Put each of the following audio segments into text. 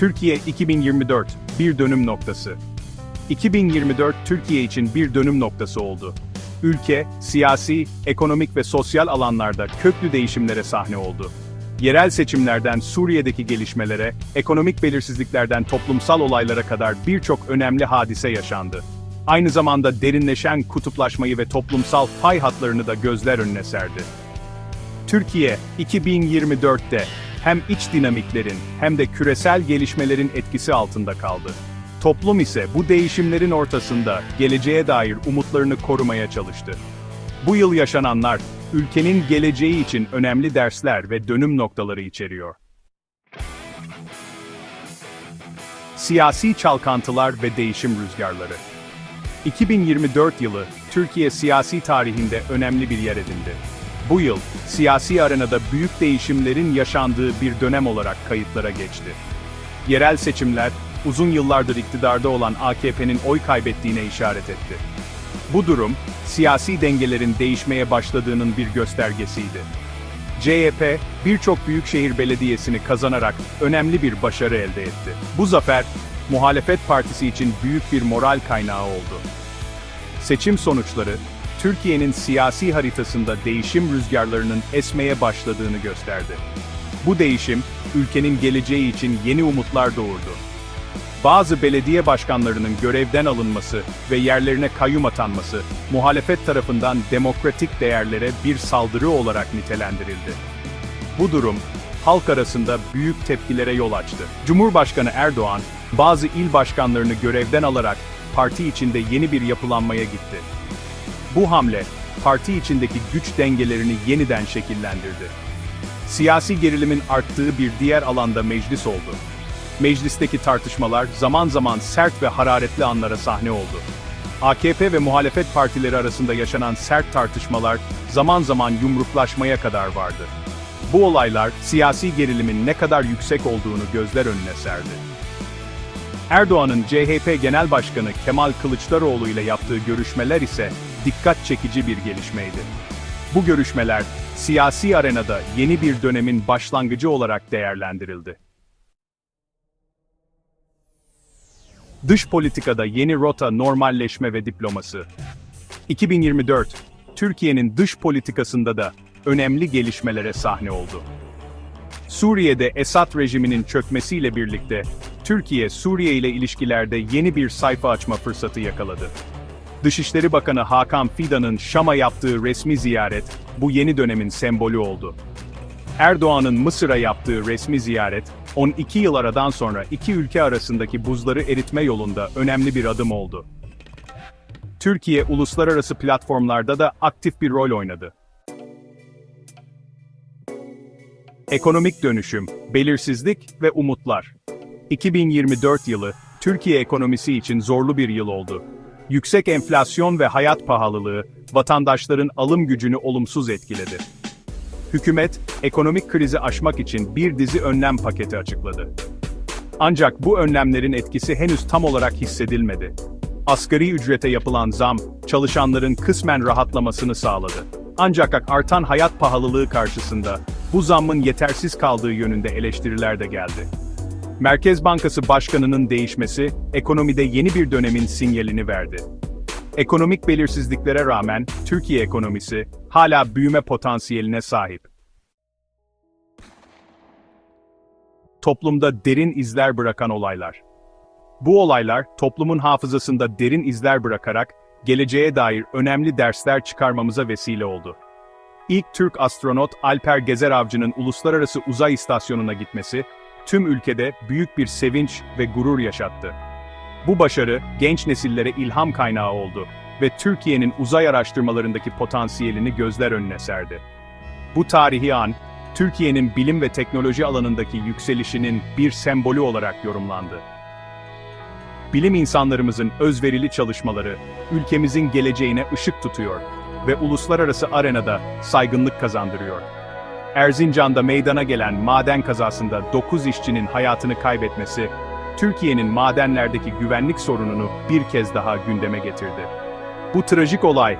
Türkiye 2024 bir dönüm noktası. 2024 Türkiye için bir dönüm noktası oldu. Ülke, siyasi, ekonomik ve sosyal alanlarda köklü değişimlere sahne oldu. Yerel seçimlerden Suriye'deki gelişmelere, ekonomik belirsizliklerden toplumsal olaylara kadar birçok önemli hadise yaşandı. Aynı zamanda derinleşen kutuplaşmayı ve toplumsal pay hatlarını da gözler önüne serdi. Türkiye, 2024'te hem iç dinamiklerin hem de küresel gelişmelerin etkisi altında kaldı. Toplum ise bu değişimlerin ortasında geleceğe dair umutlarını korumaya çalıştı. Bu yıl yaşananlar, ülkenin geleceği için önemli dersler ve dönüm noktaları içeriyor. Siyasi çalkantılar ve değişim rüzgarları. 2024 yılı, Türkiye siyasi tarihinde önemli bir yer edindi. Bu yıl, siyasi arenada büyük değişimlerin yaşandığı bir dönem olarak kayıtlara geçti. Yerel seçimler, uzun yıllardır iktidarda olan AKP'nin oy kaybettiğine işaret etti. Bu durum, siyasi dengelerin değişmeye başladığının bir göstergesiydi. CHP, birçok büyükşehir belediyesini kazanarak önemli bir başarı elde etti. Bu zafer, muhalefet partisi için büyük bir moral kaynağı oldu. Seçim sonuçları, Türkiye'nin siyasi haritasında değişim rüzgarlarının esmeye başladığını gösterdi. Bu değişim, ülkenin geleceği için yeni umutlar doğurdu. Bazı belediye başkanlarının görevden alınması ve yerlerine kayyum atanması, muhalefet tarafından demokratik değerlere bir saldırı olarak nitelendirildi. Bu durum, halk arasında büyük tepkilere yol açtı. Cumhurbaşkanı Erdoğan, bazı il başkanlarını görevden alarak parti içinde yeni bir yapılanmaya gitti. Bu hamle, parti içindeki güç dengelerini yeniden şekillendirdi. Siyasi gerilimin arttığı bir diğer alanda meclis oldu. Meclisteki tartışmalar zaman zaman sert ve hararetli anlara sahne oldu. AKP ve muhalefet partileri arasında yaşanan sert tartışmalar zaman zaman yumruklaşmaya kadar vardı. Bu olaylar siyasi gerilimin ne kadar yüksek olduğunu gözler önüne serdi. Erdoğan'ın CHP Genel Başkanı Kemal Kılıçdaroğlu ile yaptığı görüşmeler ise dikkat çekici bir gelişmeydi. Bu görüşmeler siyasi arenada yeni bir dönemin başlangıcı olarak değerlendirildi. Dış politikada yeni rota normalleşme ve diploması. 2024, Türkiye'nin dış politikasında da önemli gelişmelere sahne oldu. Suriye'de Esad rejiminin çökmesiyle birlikte, Türkiye Suriye ile ilişkilerde yeni bir sayfa açma fırsatı yakaladı. Dışişleri Bakanı Hakan Fidan'ın Şam'a yaptığı resmi ziyaret, bu yeni dönemin sembolü oldu. Erdoğan'ın Mısır'a yaptığı resmi ziyaret, 12 yıl aradan sonra iki ülke arasındaki buzları eritme yolunda önemli bir adım oldu. Türkiye uluslararası platformlarda da aktif bir rol oynadı. Ekonomik dönüşüm, belirsizlik ve umutlar. 2024 yılı, Türkiye ekonomisi için zorlu bir yıl oldu. Yüksek enflasyon ve hayat pahalılığı, vatandaşların alım gücünü olumsuz etkiledi. Hükümet, ekonomik krizi aşmak için bir dizi önlem paketi açıkladı. Ancak bu önlemlerin etkisi henüz tam olarak hissedilmedi. Asgari ücrete yapılan zam, çalışanların kısmen rahatlamasını sağladı. Ancak artan hayat pahalılığı karşısında, bu zammın yetersiz kaldığı yönünde eleştiriler de geldi. Merkez Bankası Başkanı'nın değişmesi, ekonomide yeni bir dönemin sinyalini verdi. Ekonomik belirsizliklere rağmen, Türkiye ekonomisi, hala büyüme potansiyeline sahip. Toplumda derin izler bırakan olaylar. Bu olaylar, toplumun hafızasında derin izler bırakarak, geleceğe dair önemli dersler çıkarmamıza vesile oldu. İlk Türk astronot Alper Gezer Avcı'nın Uluslararası Uzay İstasyonu'na gitmesi, tüm ülkede büyük bir sevinç ve gurur yaşattı. Bu başarı, genç nesillere ilham kaynağı oldu ve Türkiye'nin uzay araştırmalarındaki potansiyelini gözler önüne serdi. Bu tarihi an, Türkiye'nin bilim ve teknoloji alanındaki yükselişinin bir sembolü olarak yorumlandı. Bilim insanlarımızın özverili çalışmaları, ülkemizin geleceğine ışık tutuyor ve uluslararası arenada saygınlık kazandırıyor. Erzincan'da meydana gelen maden kazasında 9 işçinin hayatını kaybetmesi, Türkiye'nin madenlerdeki güvenlik sorununu bir kez daha gündeme getirdi. Bu trajik olay,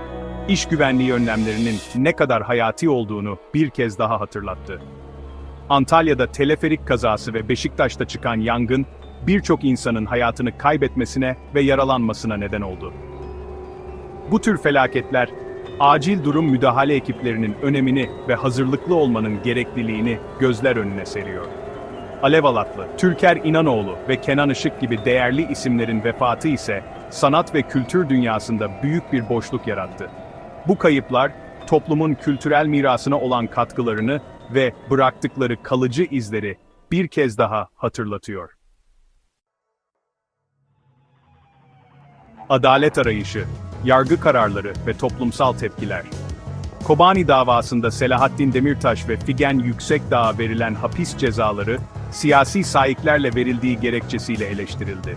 iş güvenliği önlemlerinin ne kadar hayati olduğunu bir kez daha hatırlattı. Antalya'da teleferik kazası ve Beşiktaş'ta çıkan yangın, birçok insanın hayatını kaybetmesine ve yaralanmasına neden oldu. Bu tür felaketler, acil durum müdahale ekiplerinin önemini ve hazırlıklı olmanın gerekliliğini gözler önüne seriyor. Alev Alatlı, Türker İnanoğlu ve Kenan Işık gibi değerli isimlerin vefatı ise sanat ve kültür dünyasında büyük bir boşluk yarattı. Bu kayıplar, toplumun kültürel mirasına olan katkılarını ve bıraktıkları kalıcı izleri bir kez daha hatırlatıyor. Adalet arayışı, yargı kararları ve toplumsal tepkiler. Kobani davasında Selahattin Demirtaş ve Figen Yüksekdağ'a verilen hapis cezaları, siyasi sahiplerle verildiği gerekçesiyle eleştirildi.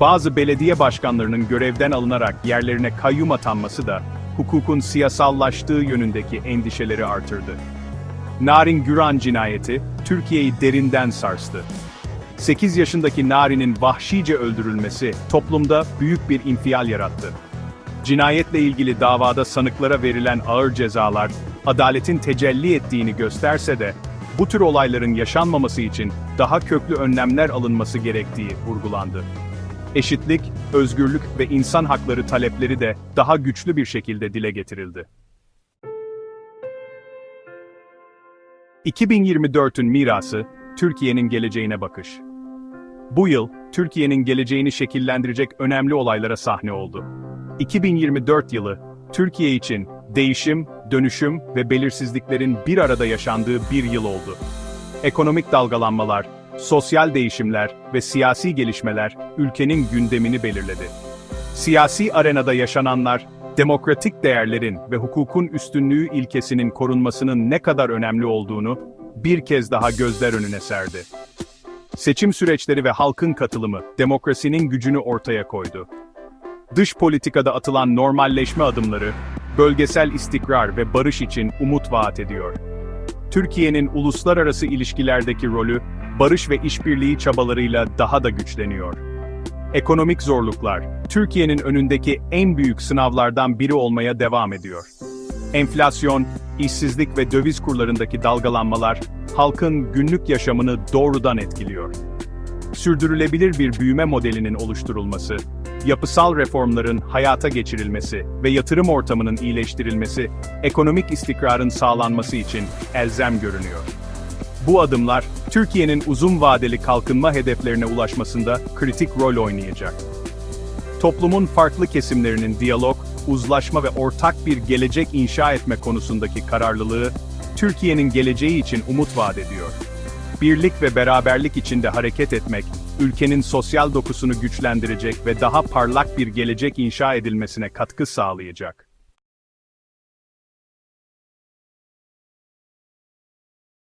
Bazı belediye başkanlarının görevden alınarak yerlerine kayyum atanması da, hukukun siyasallaştığı yönündeki endişeleri artırdı. Narin Güran cinayeti, Türkiye'yi derinden sarstı. 8 yaşındaki Narin'in vahşice öldürülmesi, toplumda büyük bir infial yarattı. Cinayetle ilgili davada sanıklara verilen ağır cezalar, adaletin tecelli ettiğini gösterse de, bu tür olayların yaşanmaması için daha köklü önlemler alınması gerektiği vurgulandı. Eşitlik, özgürlük ve insan hakları talepleri de daha güçlü bir şekilde dile getirildi. 2024'ün mirası, Türkiye'nin geleceğine bakış. Bu yıl, Türkiye'nin geleceğini şekillendirecek önemli olaylara sahne oldu. 2024 yılı, Türkiye için değişim, dönüşüm ve belirsizliklerin bir arada yaşandığı bir yıl oldu. Ekonomik dalgalanmalar, sosyal değişimler ve siyasi gelişmeler ülkenin gündemini belirledi. Siyasi arenada yaşananlar, demokratik değerlerin ve hukukun üstünlüğü ilkesinin korunmasının ne kadar önemli olduğunu bir kez daha gözler önüne serdi. Seçim süreçleri ve halkın katılımı demokrasinin gücünü ortaya koydu. Dış politikada atılan normalleşme adımları, bölgesel istikrar ve barış için umut vaat ediyor. Türkiye'nin uluslararası ilişkilerdeki rolü, barış ve işbirliği çabalarıyla daha da güçleniyor. Ekonomik zorluklar, Türkiye'nin önündeki en büyük sınavlardan biri olmaya devam ediyor. Enflasyon, işsizlik ve döviz kurlarındaki dalgalanmalar, halkın günlük yaşamını doğrudan etkiliyor. Sürdürülebilir bir büyüme modelinin oluşturulması, yapısal reformların hayata geçirilmesi ve yatırım ortamının iyileştirilmesi, ekonomik istikrarın sağlanması için elzem görünüyor. Bu adımlar, Türkiye'nin uzun vadeli kalkınma hedeflerine ulaşmasında kritik rol oynayacak. Toplumun farklı kesimlerinin diyalog, uzlaşma ve ortak bir gelecek inşa etme konusundaki kararlılığı, Türkiye'nin geleceği için umut vaat ediyor. Birlik ve beraberlik içinde hareket etmek, ülkenin sosyal dokusunu güçlendirecek ve daha parlak bir gelecek inşa edilmesine katkı sağlayacak.